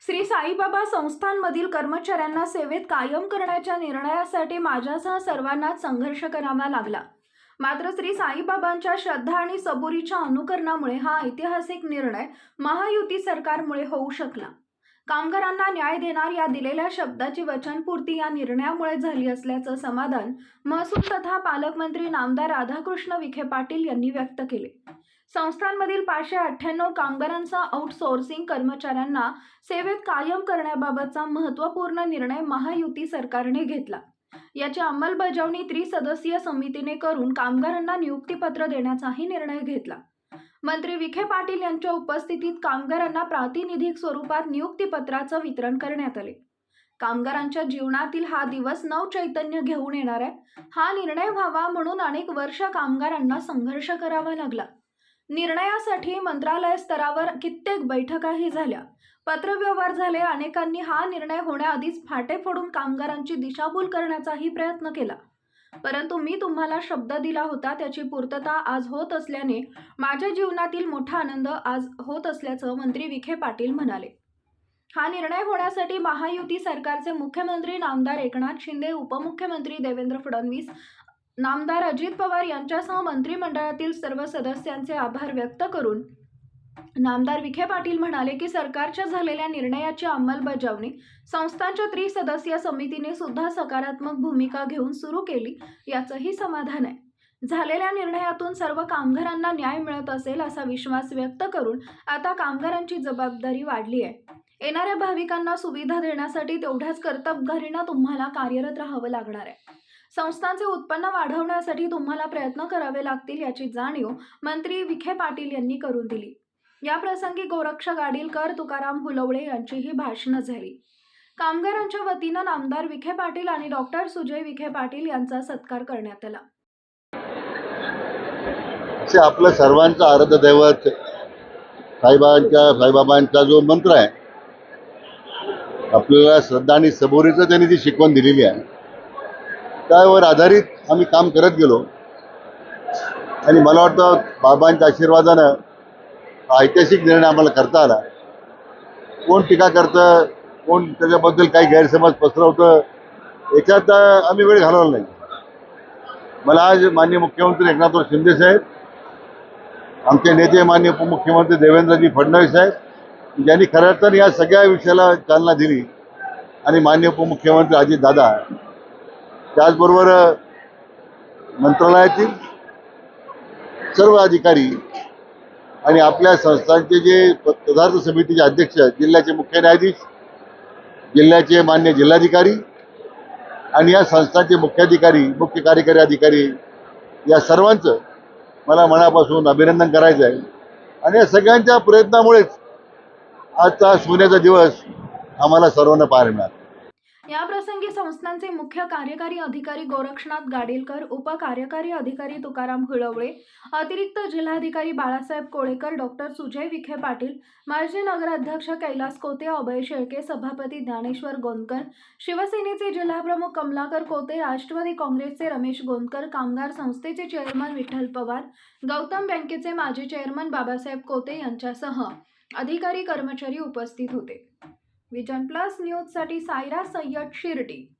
श्री साईबाबा संस्थांमधील कर्मचाऱ्यांना सेवेत कायम करण्याच्या निर्णयासाठी माझ्यासह सर्वांनाच संघर्ष करावा लागला. मात्र श्री साईबाबांच्या श्रद्धा आणि सबुरीच्या अनुकरणामुळे हा ऐतिहासिक निर्णय महायुती सरकारमुळे होऊ शकला. कामगारांना न्याय देणार या दिलेल्या शब्दाची वचनपूर्ती या निर्णयामुळे झाली असल्याचं समाधान महसूल तथा पालकमंत्री नामदार राधाकृष्ण विखे पाटील यांनी व्यक्त केले. संस्थांमधील पाचशे अठ्ठ्याण्णव कामगारांचा आउटसोर्सिंग कर्मचाऱ्यांना सेवेत कायम करण्याबाबतचा महत्त्वपूर्ण निर्णय महायुती सरकारने घेतला. याची अंमलबजावणी त्रिसदस्यीय समितीने करून कामगारांना नियुक्तीपत्र देण्याचाही निर्णय घेतला. मंत्री विखे पाटील यांच्या उपस्थितीत कामगारांना प्रातिनिधिक स्वरूपात नियुक्तीपत्राचं वितरण करण्यात आले. कामगारांच्या जीवनातील हा दिवस नवचैतन्य घेऊन येणार आहे. हा निर्णय व्हावा म्हणून अनेक वर्ष कामगारांना संघर्ष करावा लागला. निर्णयासाठी मंत्रालय स्तरावर कित्येक बैठकाही झाल्या. पत्रव्यवहार झाले. अनेकांनी हा निर्णय होण्याआधीच फाटे फोडून कामगारांची दिशाभूल करण्याचाही प्रयत्न केला. परंतु मी तुम्हाला शब्द दिला होता त्याची पूर्तता आज होत असल्याने माझ्या जीवनातील मोठा आनंद आज होत असल्याचं मंत्री विखे पाटील म्हणाले. हा निर्णय होण्यासाठी महायुती सरकारचे मुख्यमंत्री नामदार एकनाथ शिंदे उपमुख्यमंत्री देवेंद्र फडणवीस नामदार अजित पवार यांच्यासह मंत्रिमंडळातील सर्व सदस्यांचे आभार व्यक्त करून नामदार विखे पाटील म्हणाले की सरकारच्या झालेल्या निर्णयाची अंमलबजावणी संस्थांच्या त्रिसदस्यीय समितीने सुद्धा सकारात्मक भूमिका घेऊन सुरू केली याचंही समाधान आहे. झालेल्या निर्णयातून सर्व कामगारांना न्याय मिळत असेल असा विश्वास व्यक्त करून आता कामगारांची जबाबदारी वाढली आहे. येणाऱ्या भाविकांना सुविधा देण्यासाठी तेवढ्याच कर्तबगारीनं तुम्हाला कार्यरत राहावं लागणार आहे. संस्थांचे उत्पन्न वाढवण्यासाठी तुम्हाला प्रयत्न करावे लागतील याची जाणीव मंत्री विखे पाटील यांनी करून दिली. या प्रसंगी गोरक्ष गाडीलकर तुकाराम हुलवळे यांचीही भाषणं झाली. कामगारांच्या वतीनं नामदार विखे पाटील आणि डॉक्टर सुजय विखे पाटील यांचा सत्कार करण्यात आला. आपलं सर्वांचं आराध्यदैवत साईबाबांच्या साईबाबांचा जो मंत्र आहे आपल्याला श्रद्धा आणि सबोरीचं त्यांनी जी शिकवण दिलेली आहे. त्यावर आधारित आम्ही काम करत गेलो. आणि मला वाटतं बाबांच्या आशीर्वादानं ऐतिहासिक निर्णय आम्हाला करता आला. कोण टीका करतं कोण त्याच्याबद्दल काही गैरसमज पसरवतं याच्यात आम्ही वेळ घालवला नाही. मला आज माननीय मुख्यमंत्री एकनाथराव शिंदे साहेब आमचे नेते माननीय उपमुख्यमंत्री देवेंद्रजी फडणवीस साहेब ज्यांनी खऱ्या तर या सगळ्या विषयाला चालना दिली आणि माननीय उपमुख्यमंत्री अजितदादा त्याचबरोबर मंत्रालयातील सर्व अधिकारी आणि आपल्या संस्थांचे जे प- पदार्थ समितीचे अध्यक्ष जिल्ह्याचे मुख्य न्यायाधीश जिल्ह्याचे मान्य जिल्हाधिकारी आणि या संस्थांचे मुख्याधिकारी मुख्य कार्यकारी अधिकारी या सर्वांचं मला मनापासून अभिनंदन करायचं आहे. आणि या सगळ्यांच्या प्रयत्नामुळेच आजचा सोन्याचा दिवस आम्हाला सर्वांना पाहायला मिळाला. याप्रसंगी संस्थांचे मुख्य कार्यकारी अधिकारी गोरक्षनाथ गाडीलकर उपकार्यकारी अधिकारी तुकाराम हुळवळे अतिरिक्त जिल्हाधिकारी बाळासाहेब कोळेकर डॉक्टर सुजय विखे पाटील माजी नगराध्यक्ष कैलास कोते अभय शेळके सभापती ज्ञानेश्वर गोंदकर शिवसेनेचे जिल्हाप्रमुख कमलाकर कोते राष्ट्रवादी काँग्रेसचे रमेश गोंदकर कामगार संस्थेचे चेअरमन विठ्ठल पवार गौतम बँकेचे माजी चेअरमन बाबासाहेब कोते यांच्यासह अधिकारी कर्मचारी उपस्थित होते. विजन प्लस न्यूजसाठी सायरा सय्यद शिर्डी.